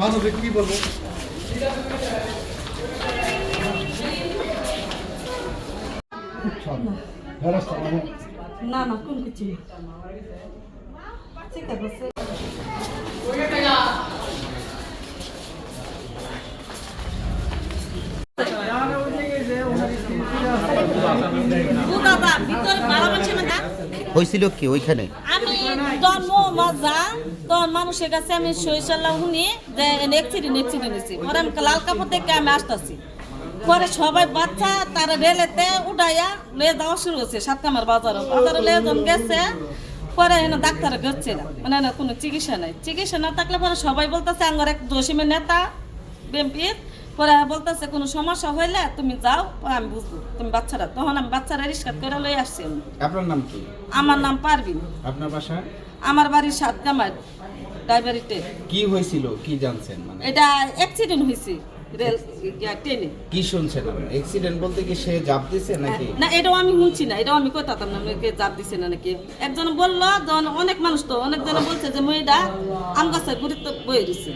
মানবে কি বলব? মানে? না না কোন কিছু ঠিক আছে। হয়েছিল কি? ওইখানে? আমি জন্ম মজা তখন মানুষের কাছে আমি সইসাল্লাহ শুনি যে অ্যাক্সিডেন্ট অ্যাক্সিডেন্ট হয়েছে পরে আমি লাল কাপড় দেখে আমি আসতেছি। পরে সবাই বাচ্চা তারা রেলেতে উঠাইয়া লয়ে যাওয়া শুরু হচ্ছে সাতকামার বাজারে। বাজারে লয়ে যখন গেছে পরে এনে ডাক্তার গেছে না। মানে এনে কোনো চিকিৎসা নাই। চিকিৎসা না থাকলে পরে সবাই বলতেছে আমার এক দশমী নেতা বিএমপির পরে বলতেছে কোনো সমস্যা হইলে তুমি যাও পরে আমি বুঝব তুমি বাচ্চারা। তখন আমি বাচ্চারা রিস্কাত করে লয়ে আসছি। আপনার নাম কি? আমার নাম পারবিন আপনার বাসা? আমার বাড়ির সাত কামার ড্রাইভারিতে কি হয়েছিল? কি জানছেন? মানে এটা অ্যাক্সিডেন্ট হয়েছে রেল ইয়া, ট্রেনে। কি শুনছেন আপনি? অ্যাক্সিডেন্ট বলতে কি সে জাপ দিছে নাকি? না এটাও আমি শুনছি না এটাও আমি কইতাম না নাকি চাপ দিছে না নাকি। একজন বলল যখন অনেক মানুষ তো অনেকজন বলছে যে মেয়েটা আম গাছের গুরুত্ব বয়ে দিছে।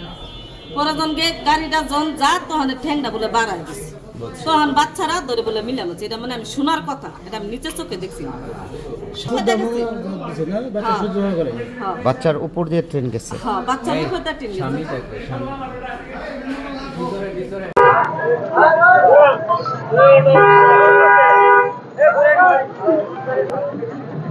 পরে যখন গে- গাড়িটা যখন যা তখন ঠ্যাংটা বলে বাড়ায় দিছে। তখন বাচ্চারা ধরে বলে মিলানো এটা মানে আমি শোনার কথা এটা আমি নিচের চোখে দেখছি দেখছি। হ্যাঁ। হ্যাঁ। বাচ্চার উপর দিয়ে ট্রেন গেছে।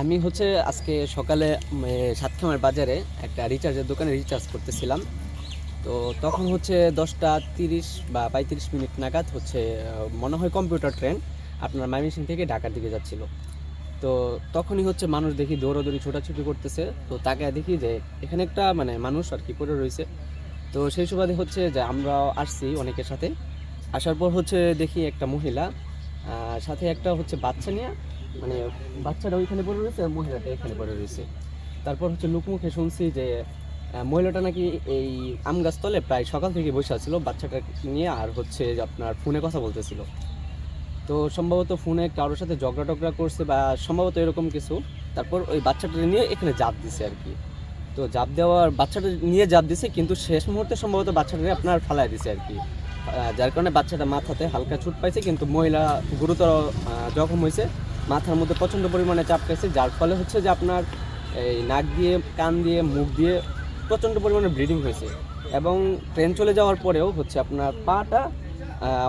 আমি হচ্ছে আজকে সকালে সাতখামার বাজারে একটা রিচার্জের দোকানে রিচার্জ করতেছিলাম। তো তখন হচ্ছে দশটা তিরিশ বা পঁয়ত্রিশ মিনিট নাগাদ হচ্ছে মনে হয় কম্পিউটার ট্রেন আপনার ময়মনসিং থেকে ঢাকার দিকে যাচ্ছিল। তো তখনই হচ্ছে মানুষ দেখি দৌড়াদৌড়ি, ছোটাছুটি করতেছে। তো তাকে দেখি যে এখানে একটা মানে মানুষ আর কি পড়ে রয়েছে। তো সেই সুবাদে হচ্ছে যে আমরা আসছি অনেকের সাথে। আসার পর হচ্ছে দেখি একটা মহিলা সাথে একটা হচ্ছে বাচ্চা নিয়ে মানে বাচ্চাটা ওইখানে পড়ে রয়েছে আর মহিলাটা এখানে পড়ে রয়েছে। তারপর হচ্ছে লোকমুখে শুনছি যে মহিলাটা নাকি এই আম গাছতলে প্রায় সকাল থেকে বসে আছিল, বাচ্চাটা নিয়ে আর হচ্ছে আপনার ফোনে কথা বলতেছিল। তো সম্ভবত ফোনে কারোর সাথে ঝগড়া টগড়া করছে বা সম্ভবত এরকম কিছু, তারপর ওই বাচ্চাটা নিয়ে এখানে জাপ দিছে আর কি। তো জাপ দেওয়ার, বাচ্চাটা নিয়ে জাপ দিছে, কিন্তু শেষ মুহূর্তে সম্ভবত বাচ্চাটা আপনার ফালাই দিছে আর কি। যার কারণে বাচ্চাটা মাথাতে হালকা ছুট পাইছে, কিন্তু মহিলা গুরুতর জখম হয়েছে মাথার মধ্যে প্রচণ্ড পরিমাণে চাপ পেয়েছে, যার ফলে হচ্ছে যে আপনার এই নাক দিয়ে, কান দিয়ে, মুখ দিয়ে প্রচণ্ড পরিমাণে ব্লিডিং হয়েছে। এবং ট্রেন চলে যাওয়ার পরেও হচ্ছে আপনার পাটা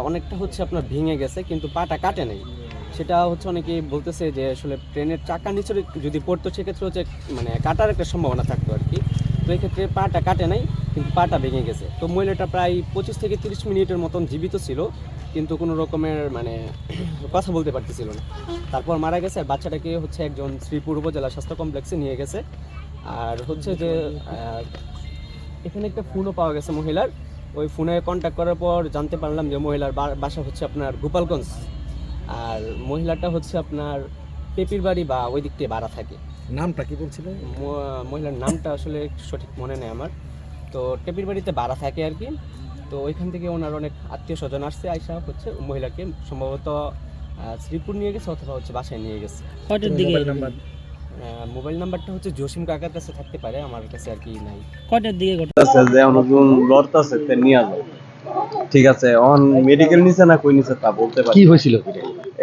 অনেকটা হচ্ছে আপনার ভেঙে গেছে, কিন্তু পাটা কাটে নাই। সেটা হচ্ছে অনেকেই বলতেছে যে আসলে ট্রেনের চাকা নিচে যদি পড়তো, সেক্ষেত্রে হচ্ছে মানে কাটার একটা সম্ভাবনা থাকতো আর কি। তো এক্ষেত্রে পাটা কাটে নাই, কিন্তু পাটা ভেঙে গেছে। তো মহিলাটা প্রায় পঁচিশ থেকে তিরিশ মিনিটের মতন জীবিত ছিল। কিন্তু কোনো রকমের মানে কথা বলতে পারতেছিল না। তারপর মারা গেছে আর বাচ্চাটাকে হচ্ছে একজন শ্রীপুর উপজেলা স্বাস্থ্য কমপ্লেক্সে নিয়ে গেছে। আর হচ্ছে যে এখানে একটা ফোনও পাওয়া গেছে মহিলার। ওই ফোনে কন্ট্যাক্ট করার পর জানতে পারলাম যে মহিলার বাসা হচ্ছে আপনার গোপালগঞ্জ। আর মহিলাটা হচ্ছে আপনার পেপির বাড়ি বা ওই দিক থেকে ভাড়া থাকে। নামটা কি বলছিলেন ম- মহিলার নামটা আসলে সঠিক মনে নেই আমার। তো টেপির বাড়িতে ভাড়া থাকে আর কি। তো ওইখান থেকে ওনার অনেক আত্মীয় স্বজন আসছে আইসা হচ্ছে মহিলাকে সম্ভবত শ্রীপুর নিয়ে গেছে অথবা হচ্ছে বাসায় নিয়ে গেছে। কয়টার দিকে? আহ, মোবাইল নাম্বারটা হচ্ছে জসিম কাকার কাছে থাকতে পারে আমার কাছে আর কি নাই। কয়টার দিকে ঘটনা? আছে যে অনেকজন লড়তাছে তে নিয়ে যাও। ঠিক আছে অন মেডিকেল নিছে না কই নিছে তা বলতে পারি কি হয়েছিল?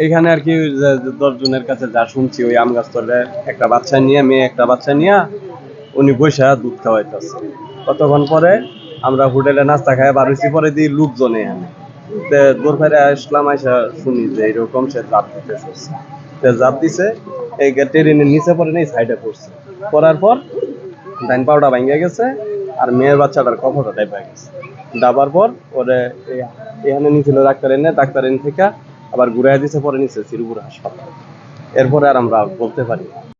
এখানে আর কি যে যে দশ জনের কাছে যা শুনছি ওই আম গাছ তলে একটা বাচ্চা নিয়ে মেয়ে একটা বাচ্চা নিয়ে উনি বসে দুধ খাওয়াইতেছে। কতক্ষণ পরে আমরা হোটেলে নাস্তা খাই বাড়িছি পরে দিই লোকজন তে দূর ফেরে আসলাম, আইসা শুনি যে এরকম সে জাপ দিতেছে জাপ দিছে, এই ট্রেনের নিচে পড়ে নেই সাইডে পড়ছে। পড়ার পর ডাইন পাউডা ভাঙ্গে গেছে, আর মেয়ের বাচ্চাটার কফটা টাইপ হয়ে গেছে। ডাবার পর ওরে এখানে নিয়েছিল ডাক্তার এনে ডাক্তার এনে থেকে আবার ঘুরাই দিছে, পরে নিছে শ্রীপুর হাসপাতাল। এরপরে আর আমরা বলতে পারি না।